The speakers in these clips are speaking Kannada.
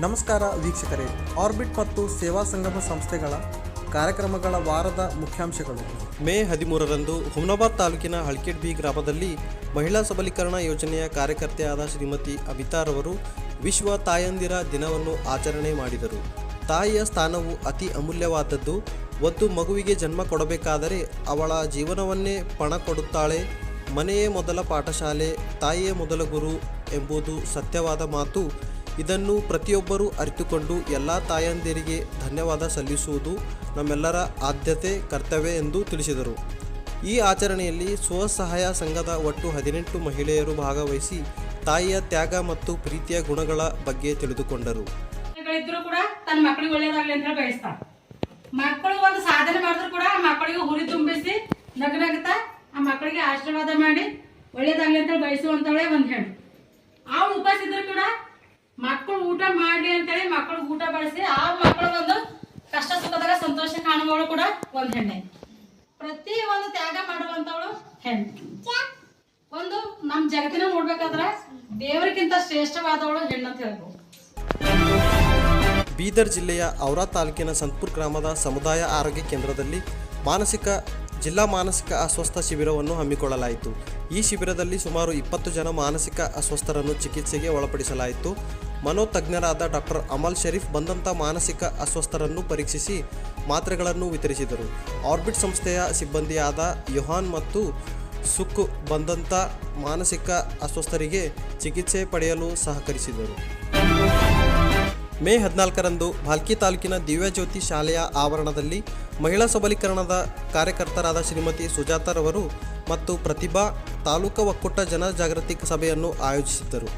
ನಮಸ್ಕಾರ ವೀಕ್ಷಕರೇ. ಆರ್ಬಿಟ್ ಮತ್ತು ಸೇವಾ ಸಂಗಮ ಸಂಸ್ಥೆಗಳ ಕಾರ್ಯಕ್ರಮಗಳ ವಾರದ ಮುಖ್ಯಾಂಶಗಳು. ಮೇ ಹದಿಮೂರರಂದು ಹುಮ್ನಾಬಾದ್ ತಾಲೂಕಿನ ಹಳ್ಕೆಡ್ಬಿ ಗ್ರಾಮದಲ್ಲಿ ಮಹಿಳಾ ಸಬಲೀಕರಣ ಯೋಜನೆಯ ಕಾರ್ಯಕರ್ತೆಯಾದ ಶ್ರೀಮತಿ ಅಮಿತಾರವರು ವಿಶ್ವ ತಾಯಂದಿರ ದಿನವನ್ನು ಆಚರಣೆ ಮಾಡಿದರು. ತಾಯಿಯ ಸ್ಥಾನವು ಅತಿ ಅಮೂಲ್ಯವಾದದ್ದು. ಒಂದು ಮಗುವಿಗೆ ಜನ್ಮ ಕೊಡಬೇಕಾದರೆ ಅವಳ ಜೀವನವನ್ನೇ ಪಣ ಕೊಡುತ್ತಾಳೆ. ಮನೆಯೇ ಮೊದಲ ಪಾಠಶಾಲೆ, ತಾಯಿಯೇ ಮೊದಲ ಗುರು ಎಂಬುದು ಸತ್ಯವಾದ ಮಾತು. ಇದನ್ನು ಪ್ರತಿಯೊಬ್ಬರೂ ಅರಿತುಕೊಂಡು ಎಲ್ಲ ತಾಯಂದಿರಿಗೆ ಧನ್ಯವಾದ ಸಲ್ಲಿಸುವುದು ನಮ್ಮೆಲ್ಲರ ಆದ್ಯತೆ, ಕರ್ತವ್ಯ ಎಂದು ತಿಳಿಸಿದರು. ಈ ಆಚರಣೆಯಲ್ಲಿ ಸ್ವಸಹಾಯ ಸಂಘದ ಒಟ್ಟು ಹದಿನೆಂಟು ಮಹಿಳೆಯರು ಭಾಗವಹಿಸಿ ತಾಯಿಯ ತ್ಯಾಗ ಮತ್ತು ಪ್ರೀತಿಯ ಗುಣಗಳ ಬಗ್ಗೆ ತಿಳಿದುಕೊಂಡರು. ಕೂಡ ತನ್ನ ಮಕ್ಕಳಿಗೆ ಅಂತ ಮಕ್ಕಳು ಒಂದು ಸಾಧನೆ ಮಾಡಿದ್ರು ಕೂಡ ಆ ಮಕ್ಕಳಿಗೆ ಹುರಿ ತುಂಬಿಸಿ ನಗನಗ್ತಾ ಆ ಮಕ್ಕಳಿಗೆ ಆಶೀರ್ವಾದ ಮಾಡಿ ಒಳ್ಳೇದಾಗ್ಲಿ ಅಂತ ಬಯಸುವಂತವಳೆ ಒಂದ್ ಹೆಣ್ಣು. ಅವಳು ಉಪವಾಸ ಇದ್ರು ಕೂಡ ಮಕ್ಕಳು ಊಟ ಮಾಡ್ಲಿ ಅಂತೇಳಿ ಮಕ್ಕಳು ಊಟ ಬಳಸಿ ಆ ಮಕ್ಕಳ ಒಂದು ಕಷ್ಟ ಸುಖದಾಗ ಸಂತೋಷ ಕಾಣುವವಳು ಕೂಡ ಒಂದ್ ಹೆಣ್ಣೆ. ಪ್ರತಿ ಒಂದು ತ್ಯಾಗ ಮಾಡುವಂತವಳು ಹೆಣ್ಣು. ಒಂದು ನಮ್ ಜಗತ್ತಿನ ನೋಡ್ಬೇಕಾದ್ರ ದೇವರಿಗಿಂತ ಶ್ರೇಷ್ಠವಾದವಳು ಹೆಣ್ಣು ಅಂತ ಹೇಳ್ಬೋದು. ಬೀದರ್ ಜಿಲ್ಲೆಯ ಔರಾ ತಾಲೂಕಿನ ಸಂತಪುರ್ ಗ್ರಾಮದ ಸಮುದಾಯ ಆರೋಗ್ಯ ಕೇಂದ್ರದಲ್ಲಿ ಮಾನಸಿಕ, ಜಿಲ್ಲಾ ಮಾನಸಿಕ ಅಸ್ವಸ್ಥ ಶಿಬಿರವನ್ನು ಹಮ್ಮಿಕೊಳ್ಳಲಾಯಿತು. ಈ ಶಿಬಿರದಲ್ಲಿ ಸುಮಾರು ಇಪ್ಪತ್ತು ಜನ ಮಾನಸಿಕ ಅಸ್ವಸ್ಥರನ್ನು ಚಿಕಿತ್ಸೆಗೆ ಒಳಪಡಿಸಲಾಯಿತು. ಮನೋತಜ್ಞರಾದ ಡಾಕ್ಟರ್ ಅಮಲ್ ಶರೀಫ್ ಬಂದಂಥ ಮಾನಸಿಕ ಅಸ್ವಸ್ಥರನ್ನು ಪರೀಕ್ಷಿಸಿ ಮಾತ್ರೆಗಳನ್ನು ವಿತರಿಸಿದರು. ಆರ್ಬಿಟ್ ಸಂಸ್ಥೆಯ ಸಿಬ್ಬಂದಿಯಾದ ಯುಹಾನ್ ಮತ್ತು ಸುಕ್ ಬಂದಂಥ ಮಾನಸಿಕ ಅಸ್ವಸ್ಥರಿಗೆ ಚಿಕಿತ್ಸೆ ಪಡೆಯಲು ಸಹಕರಿಸಿದರು. ಮೇ ಹದಿನಾಲ್ಕರಂದು ಭಾಲ್ಕಿ ತಾಲೂಕಿನ ದಿವ್ಯಜ್ಯೋತಿ ಶಾಲೆಯ ಆವರಣದಲ್ಲಿ ಮಹಿಳಾ ಸಬಲೀಕರಣದ ಕಾರ್ಯಕರ್ತರಾದ ಶ್ರೀಮತಿ ಸುಜಾತರವರು ಮತ್ತು ಪ್ರತಿಭಾ ತಾಲೂಕು ಒಕ್ಕೂಟ ಜನಜಾಗೃತಿ ಸಭೆಯನ್ನು ಆಯೋಜಿಸಿದ್ದರು.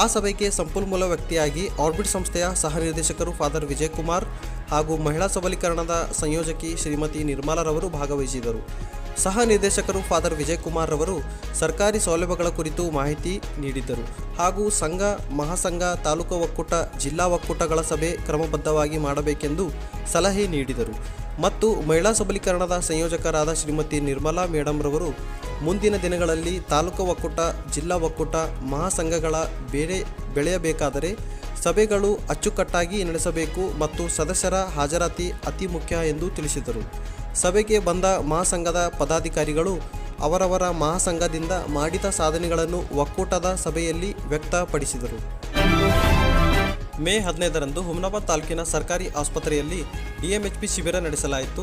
ಆ ಸಭೆಗೆ ಸಂಪನ್ಮೂಲ ವ್ಯಕ್ತಿಯಾಗಿ ಆರ್ಬಿಟ್ ಸಂಸ್ಥೆಯ ಸಹ ನಿರ್ದೇಶಕರು ಫಾದರ್ ವಿಜಯ್ ಕುಮಾರ್ ಹಾಗೂ ಮಹಿಳಾ ಸಬಲೀಕರಣದ ಸಂಯೋಜಕಿ ಶ್ರೀಮತಿ ನಿರ್ಮಲಾರವರು ಭಾಗವಹಿಸಿದರು. ಸಹ ನಿರ್ದೇಶಕರು ಫಾದರ್ ವಿಜಯ್ ಕುಮಾರ್ ರವರು ಸರ್ಕಾರಿ ಸೌಲಭ್ಯಗಳ ಕುರಿತು ಮಾಹಿತಿ ನೀಡಿದ್ದರು. ಹಾಗೂ ಸಂಘ, ಮಹಾಸಂಘ, ತಾಲೂಕು ಒಕ್ಕೂಟ, ಜಿಲ್ಲಾ ಒಕ್ಕೂಟಗಳ ಸಭೆ ಕ್ರಮಬದ್ಧವಾಗಿ ಮಾಡಬೇಕೆಂದು ಸಲಹೆ ನೀಡಿದರು. ಮತ್ತು ಮಹಿಳಾ ಸಬಲೀಕರಣದ ಸಂಯೋಜಕರಾದ ಶ್ರೀಮತಿ ನಿರ್ಮಲಾ ಮೇಡಮ್ ರವರು ಮುಂದಿನ ದಿನಗಳಲ್ಲಿ ತಾಲೂಕು ಒಕ್ಕೂಟ, ಜಿಲ್ಲಾ ಒಕ್ಕೂಟ, ಮಹಾಸಂಘಗಳ ಬೇರೆ ಬೆಳೆಯಬೇಕಾದರೆ ಸಭೆಗಳು ಅಚ್ಚುಕಟ್ಟಾಗಿ ನಡೆಸಬೇಕು ಮತ್ತು ಸದಸ್ಯರ ಹಾಜರಾತಿ ಅತಿ ಮುಖ್ಯ ಎಂದು ತಿಳಿಸಿದರು. ಸಭೆಗೆ ಬಂದ ಮಹಾಸಂಘದ ಪದಾಧಿಕಾರಿಗಳು ಅವರವರ ಮಹಾಸಂಘದಿಂದ ಮಾಡಿದ ಸಾಧನೆಗಳನ್ನು ಒಕ್ಕೂಟದ ಸಭೆಯಲ್ಲಿ ವ್ಯಕ್ತಪಡಿಸಿದರು. ಮೇ ಹದಿನೈದರಂದು ಹುಮನಾಬಾದ್ ತಾಲೂಕಿನ ಸರ್ಕಾರಿ ಆಸ್ಪತ್ರೆಯಲ್ಲಿ ಇಎಂಎಚ್ಪಿ ಶಿಬಿರ ನಡೆಸಲಾಯಿತು.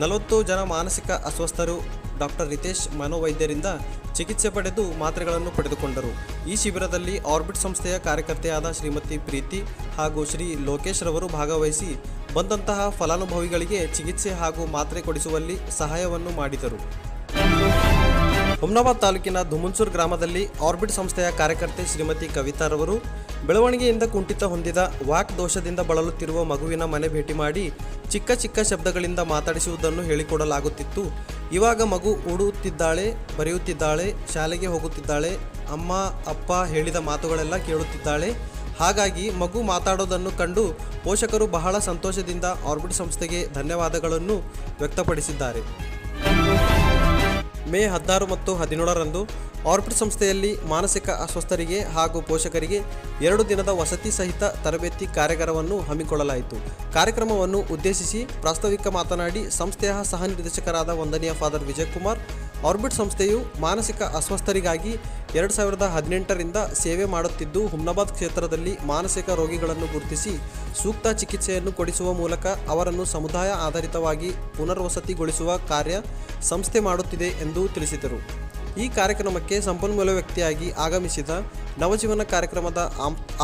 ನಲವತ್ತು ಜನ ಮಾನಸಿಕ ಅಸ್ವಸ್ಥರು ಡಾಕ್ಟರ್ ರಿತೇಶ್ ಮನೋವೈದ್ಯರಿಂದ ಚಿಕಿತ್ಸೆ ಪಡೆದು ಮಾತ್ರೆಗಳನ್ನು ಪಡೆದುಕೊಂಡರು. ಈ ಶಿಬಿರದಲ್ಲಿ ಆರ್ಬಿಟ್ ಸಂಸ್ಥೆಯ ಕಾರ್ಯಕರ್ತೆಯಾದ ಶ್ರೀಮತಿ ಪ್ರೀತಿ ಹಾಗೂ ಶ್ರೀ ಲೋಕೇಶ್ ರವರು ಭಾಗವಹಿಸಿ ಬಂದಂತಹ ಫಲಾನುಭವಿಗಳಿಗೆ ಚಿಕಿತ್ಸೆ ಹಾಗೂ ಮಾತ್ರೆ ಕೊಡಿಸುವಲ್ಲಿ ಸಹಾಯವನ್ನು ಮಾಡಿದರು. ಹುಮ್ನಾಬಾದ್ ತಾಲೂಕಿನ ಧುಮುನ್ಸೂರ್ ಗ್ರಾಮದಲ್ಲಿ ಆರ್ಬಿಟ್ ಸಂಸ್ಥೆಯ ಕಾರ್ಯಕರ್ತೆ ಶ್ರೀಮತಿ ಕವಿತಾರವರು ಬೆಳವಣಿಗೆಯಿಂದ ಕುಂಠಿತ ಹೊಂದಿದ ವಾಕ್ ದೋಷದಿಂದ ಬಳಲುತ್ತಿರುವ ಮಗುವಿನ ಮನೆ ಭೇಟಿ ಮಾಡಿ ಚಿಕ್ಕ ಚಿಕ್ಕ ಶಬ್ದಗಳಿಂದ ಮಾತಾಡಿಸುವುದನ್ನು ಹೇಳಿಕೊಡಲಾಗುತ್ತಿತ್ತು. ಇವಾಗ ಮಗು ಓಡುತ್ತಿದ್ದಾಳೆ, ಬರೆಯುತ್ತಿದ್ದಾಳೆ, ಶಾಲೆಗೆ ಹೋಗುತ್ತಿದ್ದಾಳೆ, ಅಮ್ಮ, ಅಪ್ಪ ಹೇಳಿದ ಮಾತುಗಳೆಲ್ಲ ಕೇಳುತ್ತಿದ್ದಾಳೆ. ಹಾಗಾಗಿ ಮಗು ಮಾತಾಡೋದನ್ನು ಕಂಡು ಪೋಷಕರು ಬಹಳ ಸಂತೋಷದಿಂದ ಆರ್ಬಿಟ್ ಸಂಸ್ಥೆಗೆ ಧನ್ಯವಾದಗಳನ್ನು ವ್ಯಕ್ತಪಡಿಸಿದ್ದಾರೆ. ಮೇ ಹದಿನಾರು ಮತ್ತು ಹದಿನೇಳರಂದು ಆರ್ಬಿಟ್ ಸಂಸ್ಥೆಯಲ್ಲಿ ಮಾನಸಿಕ ಅಸ್ವಸ್ಥರಿಗೆ ಹಾಗೂ ಪೋಷಕರಿಗೆ ಎರಡು ದಿನದ ವಸತಿ ಸಹಿತ ತರಬೇತಿ ಕಾರ್ಯಾಗಾರವನ್ನು ಹಮ್ಮಿಕೊಳ್ಳಲಾಯಿತು. ಕಾರ್ಯಕ್ರಮವನ್ನು ಉದ್ದೇಶಿಸಿ ಪ್ರಾಸ್ತಾವಿಕ ಮಾತನಾಡಿ ಸಂಸ್ಥೆಯ ಸಹ ನಿರ್ದೇಶಕರಾದ ವಂದನೀಯ ಫಾದರ್ ವಿಜಯಕುಮಾರ್ ಆರ್ಬಿಟ್ ಸಂಸ್ಥೆಯು ಮಾನಸಿಕ ಅಸ್ವಸ್ಥರಿಗಾಗಿ ಎರಡು ಸಾವಿರದ ಹದಿನೆಂಟರಿಂದ ಸೇವೆ ಮಾಡುತ್ತಿದ್ದು, ಹುಮ್ನಾಬಾದ್ ಕ್ಷೇತ್ರದಲ್ಲಿ ಮಾನಸಿಕ ರೋಗಿಗಳನ್ನು ಗುರುತಿಸಿ ಸೂಕ್ತ ಚಿಕಿತ್ಸೆಯನ್ನು ಕೊಡಿಸುವ ಮೂಲಕ ಅವರನ್ನು ಸಮುದಾಯ ಆಧಾರಿತವಾಗಿ ಪುನರ್ವಸತಿಗೊಳಿಸುವ ಕಾರ್ಯ ಸಂಸ್ಥೆ ಮಾಡುತ್ತಿದೆ ಎಂದು ತಿಳಿಸಿದರು. ಈ ಕಾರ್ಯಕ್ರಮಕ್ಕೆ ಸಂಪನ್ಮೂಲ ವ್ಯಕ್ತಿಯಾಗಿ ಆಗಮಿಸಿದ ನವಜೀವನ ಕಾರ್ಯಕ್ರಮದ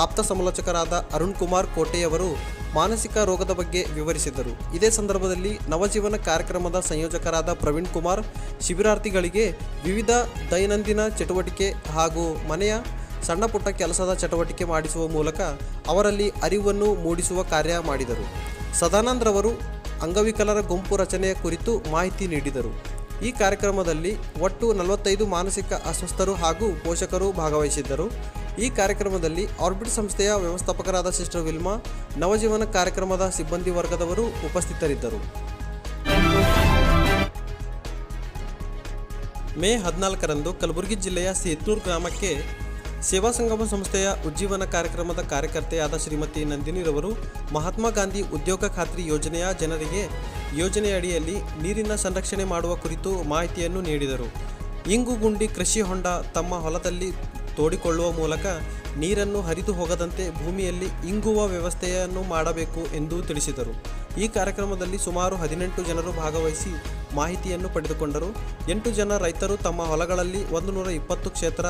ಆಪ್ತ ಸಮಾಲೋಚಕರಾದ ಅರುಣ್ ಕುಮಾರ್ ಕೋಟೆಯವರು ಮಾನಸಿಕ ರೋಗದ ಬಗ್ಗೆ ವಿವರಿಸಿದರು. ಇದೇ ಸಂದರ್ಭದಲ್ಲಿ ನವಜೀವನ ಕಾರ್ಯಕ್ರಮದ ಸಂಯೋಜಕರಾದ ಪ್ರವೀಣ್ ಕುಮಾರ್, ಶಿಬಿರಾರ್ಥಿಗಳಿಗೆ ವಿವಿಧ ದೈನಂದಿನ ಚಟುವಟಿಕೆ ಹಾಗೂ ಮನೆಯ ಸಣ್ಣ ಪುಟ್ಟ ಕೆಲಸದ ಚಟುವಟಿಕೆ ಮಾಡಿಸುವ ಮೂಲಕ ಅವರಲ್ಲಿ ಅರಿವನ್ನು ಮೂಡಿಸುವ ಕಾರ್ಯ ಮಾಡಿದರು. ಸದಾನಂದ್ರವರು ಅಂಗವಿಕಲರ ಗುಂಪು ರಚನೆಯ ಕುರಿತು ಮಾಹಿತಿ ನೀಡಿದರು. ಈ ಕಾರ್ಯಕ್ರಮದಲ್ಲಿ ಒಟ್ಟು ನಲವತ್ತೈದು ಮಾನಸಿಕ ಅಸ್ವಸ್ಥರು ಹಾಗೂ ಪೋಷಕರು ಭಾಗವಹಿಸಿದ್ದರು. ಈ ಕಾರ್ಯಕ್ರಮದಲ್ಲಿ ಆರ್ಬಿಟ್ ಸಂಸ್ಥೆಯ ವ್ಯವಸ್ಥಾಪಕರಾದ ಸಿಸ್ಟರ್ ವಿಲ್ಮಾ, ನವಜೀವನ ಕಾರ್ಯಕ್ರಮದ ಸಿಬ್ಬಂದಿ ವರ್ಗದವರು ಉಪಸ್ಥಿತರಿದ್ದರು. ಮೇ ಹದಿನಾಲ್ಕರಂದು ಕಲಬುರಗಿ ಜಿಲ್ಲೆಯ ಸೇತೂರು ಗ್ರಾಮಕ್ಕೆ ಸೇವಾ ಸಂಗಮ ಸಂಸ್ಥೆಯ ಉಜ್ಜೀವನ ಕಾರ್ಯಕ್ರಮದ ಕಾರ್ಯಕರ್ತೆಯಾದ ಶ್ರೀಮತಿ ನಂದಿನಿರವರು ಮಹಾತ್ಮ ಗಾಂಧಿ ಉದ್ಯೋಗ ಖಾತ್ರಿ ಯೋಜನೆಯ ಜನರಿಗೆ ಯೋಜನೆಯಡಿಯಲ್ಲಿ ನೀರಿನ ಸಂರಕ್ಷಣೆ ಮಾಡುವ ಕುರಿತು ಮಾಹಿತಿಯನ್ನು ನೀಡಿದರು. ಇಂಗು ಗುಂಡಿ ಕೃಷಿ ಹೊಂಡ ತಮ್ಮ ಹೊಲದಲ್ಲಿ ತೋಡಿಕೊಳ್ಳುವ ಮೂಲಕ ನೀರನ್ನು ಹರಿದು ಹೋಗದಂತೆ ಭೂಮಿಯಲ್ಲಿ ಇಂಗುವ ವ್ಯವಸ್ಥೆಯನ್ನು ಮಾಡಬೇಕು ಎಂದು ತಿಳಿಸಿದರು. ಈ ಕಾರ್ಯಕ್ರಮದಲ್ಲಿ ಸುಮಾರು ಹದಿನೆಂಟು ಜನರು ಭಾಗವಹಿಸಿ ಮಾಹಿತಿಯನ್ನು ಪಡೆದುಕೊಂಡರು. ಎಂಟು ಜನ ರೈತರು ತಮ್ಮ ಹೊಲಗಳಲ್ಲಿ ಒಂದು ನೂರ ಇಪ್ಪತ್ತು ಕ್ಷೇತ್ರ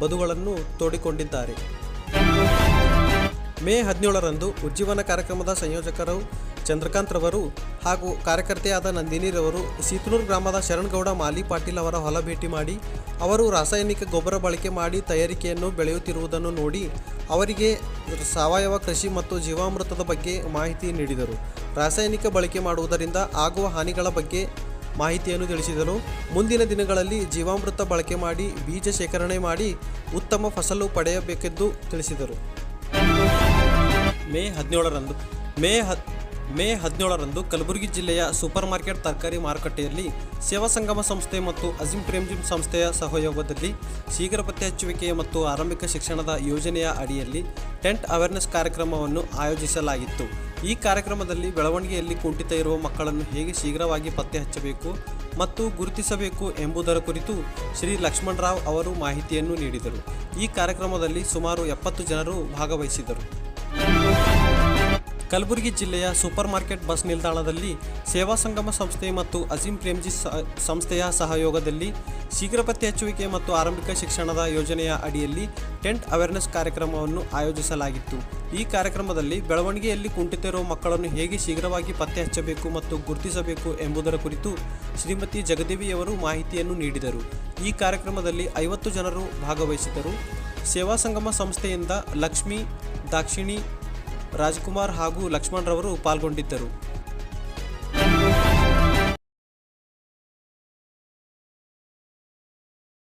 ಬದುಗಳನ್ನು ತೋಡಿಕೊಂಡಿದ್ದಾರೆ. ಮೇ ಹದಿನೇಳರಂದು ಉಜ್ಜೀವನ ಕಾರ್ಯಕ್ರಮದ ಸಂಯೋಜಕರು ಚಂದ್ರಕಾಂತ್ ರವರು ಹಾಗೂ ಕಾರ್ಯಕರ್ತೆಯಾದ ನಂದಿನಿರವರು ಸೀತನೂರು ಗ್ರಾಮದ ಶರಣಗೌಡ ಮಾಲಿ ಪಾಟೀಲ್ ಅವರ ಹೊಲ ಭೇಟಿ ಮಾಡಿ, ಅವರು ರಾಸಾಯನಿಕ ಗೊಬ್ಬರ ಬಳಕೆ ಮಾಡಿ ತಯಾರಿಕೆಯನ್ನು ಬೆಳೆಯುತ್ತಿರುವುದನ್ನು ನೋಡಿ ಅವರಿಗೆ ಸಾವಯವ ಕೃಷಿ ಮತ್ತು ಜೀವಾಮೃತದ ಬಗ್ಗೆ ಮಾಹಿತಿ ನೀಡಿದರು. ರಾಸಾಯನಿಕ ಬಳಕೆ ಮಾಡುವುದರಿಂದ ಆಗುವ ಹಾನಿಗಳ ಬಗ್ಗೆ ಮಾಹಿತಿಯನ್ನು ತಿಳಿಸಿದರು. ಮುಂದಿನ ದಿನಗಳಲ್ಲಿ ಜೀವಾಮೃತ ಬಳಕೆ ಮಾಡಿ, ಬೀಜ ಶೇಖರಣೆ ಮಾಡಿ ಉತ್ತಮ ಫಸಲು ಪಡೆಯಬೇಕೆಂದು ತಿಳಿಸಿದರು. ಮೇ ಹದಿನೇಳರಂದು, ಮೇ ಹದ್ ಮೇ ಹದಿನೇಳರಂದು ಕಲಬುರಗಿ ಜಿಲ್ಲೆಯ ಸೂಪರ್ ಮಾರ್ಕೆಟ್ ತರಕಾರಿ ಮಾರುಕಟ್ಟೆಯಲ್ಲಿ ಸೇವಾ ಸಂಗಮ ಸಂಸ್ಥೆ ಮತ್ತು ಅಜಿಂ ಪ್ರೇಮ್ಜಿಮ್ ಸಂಸ್ಥೆಯ ಸಹಯೋಗದಲ್ಲಿ ಶೀಘ್ರ ಪತ್ತೆ ಹಚ್ಚುವಿಕೆ ಮತ್ತು ಆರಂಭಿಕ ಶಿಕ್ಷಣದ ಯೋಜನೆಯ ಅಡಿಯಲ್ಲಿ ಟೆಂಟ್ ಅವೇರ್ನೆಸ್ ಕಾರ್ಯಕ್ರಮವನ್ನು ಆಯೋಜಿಸಲಾಗಿತ್ತು. ಈ ಕಾರ್ಯಕ್ರಮದಲ್ಲಿ ಬೆಳವಣಿಗೆಯಲ್ಲಿ ಕುಂಠಿತ ಇರುವ ಮಕ್ಕಳನ್ನು ಹೇಗೆ ಶೀಘ್ರವಾಗಿ ಪತ್ತೆ ಹಚ್ಚಬೇಕು ಮತ್ತು ಗುರುತಿಸಬೇಕು ಎಂಬುದರ ಕುರಿತು ಶ್ರೀ ಲಕ್ಷ್ಮಣರಾವ್ ಅವರು ಮಾಹಿತಿಯನ್ನು ನೀಡಿದರು. ಈ ಕಾರ್ಯಕ್ರಮದಲ್ಲಿ ಸುಮಾರು ಎಪ್ಪತ್ತು ಜನರು ಭಾಗವಹಿಸಿದರು. ಕಲಬುರಗಿ ಜಿಲ್ಲೆಯ ಸೂಪರ್ ಮಾರ್ಕೆಟ್ ಬಸ್ ನಿಲ್ದಾಣದಲ್ಲಿ ಸೇವಾ ಸಂಗಮ ಸಂಸ್ಥೆ ಮತ್ತು ಅಜೀಂ ಪ್ರೇಮ್ಜಿ ಸಂಸ್ಥೆಯ ಸಹಯೋಗದಲ್ಲಿ ಶೀಘ್ರ ಪತ್ತೆ ಹಚ್ಚುವಿಕೆ ಮತ್ತು ಆರಂಭಿಕ ಶಿಕ್ಷಣದ ಯೋಜನೆಯ ಅಡಿಯಲ್ಲಿ ಟೆಂಟ್ ಅವೇರ್ನೆಸ್ ಕಾರ್ಯಕ್ರಮವನ್ನು ಆಯೋಜಿಸಲಾಗಿತ್ತು. ಈ ಕಾರ್ಯಕ್ರಮದಲ್ಲಿ ಬೆಳವಣಿಗೆಯಲ್ಲಿ ಕುಂಠಿತಿರುವ ಮಕ್ಕಳನ್ನು ಹೇಗೆ ಶೀಘ್ರವಾಗಿ ಪತ್ತೆ ಹಚ್ಚಬೇಕು ಮತ್ತು ಗುರುತಿಸಬೇಕು ಎಂಬುದರ ಕುರಿತು ಶ್ರೀಮತಿ ಜಗದೇವಿಯವರು ಮಾಹಿತಿಯನ್ನು ನೀಡಿದರು. ಈ ಕಾರ್ಯಕ್ರಮದಲ್ಲಿ ಐವತ್ತು ಜನರು ಭಾಗವಹಿಸಿದರು ಸೇವಾ ಸಂಗಮ ಸಂಸ್ಥೆಯಿಂದ ಲಕ್ಷ್ಮಿ, ದಾಕ್ಷಿಣಿ ರಾಜ್ಕುಮಾರ್ ಹಾಗೂ ಲಕ್ಷ್ಮಣರವರು ಪಾಲ್ಗೊಂಡಿದ್ದರು.